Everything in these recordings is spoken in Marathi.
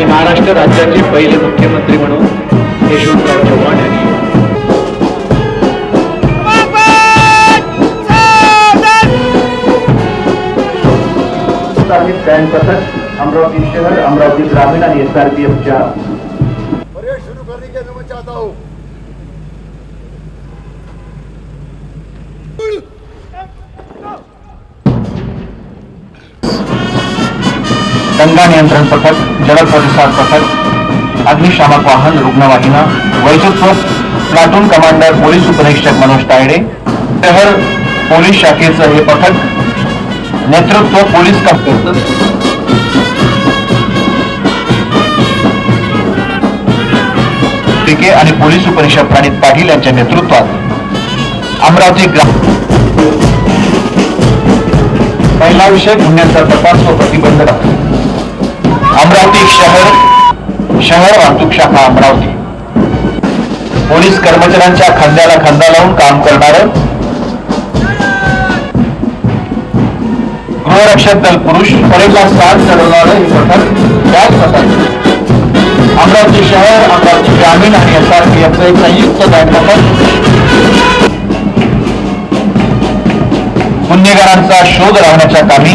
आणि महाराष्ट्र राज्याचे पहिले मुख्यमंत्री म्हणून यशवंतराव चव्हाण यांनी. पथक अमरावती शहर अमरावती ग्रामीण आणि एस आर पी एफच्या परेड शुरू करने की अनुमति चाहता हूँ दंगा नियंत्रण पथक जल प्रतिसाद पथक अग्निशामक वाहन रुग्णवाहिना वैद्यत्व प्लाटून कमांडर पोलीस उपनिरीक्षक मनोज तायडे शहर पोलीस शाखेचं हे पथक नेतृत्व पोलीस कप्तान टिके आणि पोलीस उपनिरीक्षक प्रणित पाटील यांच्या नेतृत्वात अमरावती ग्राम पहिला विषय गुन्ह्यांचा तपास व प्रतिबंध राखणे अमरावती शहर शहर वाहतूक शाखा अमरावती. पोलीस कर्मचाऱ्यांच्या खांद्याला खांदा लावून काम करणार गृहरक्षक दल पुरुष परेला साथ चढवणारं हे पथक पथक अमरावती शहर अमरावती ग्रामीण आणि एस आर पी एक संयुक्त पथक. गुन्हेगारांचा शोध लावण्याच्या कामी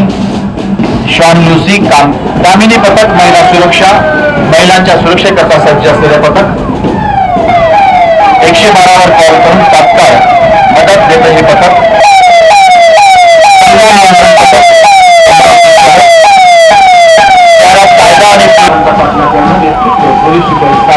शॉन म्युझिक काम. कामिनी पथक महिला सुरक्षा महिलांच्या सुरक्षेकरता सज्ज असलेले पथक. एकशे बारावर कॉल करून तात्काळ मदत देतं हे पथक. कायदा आणि पोलीस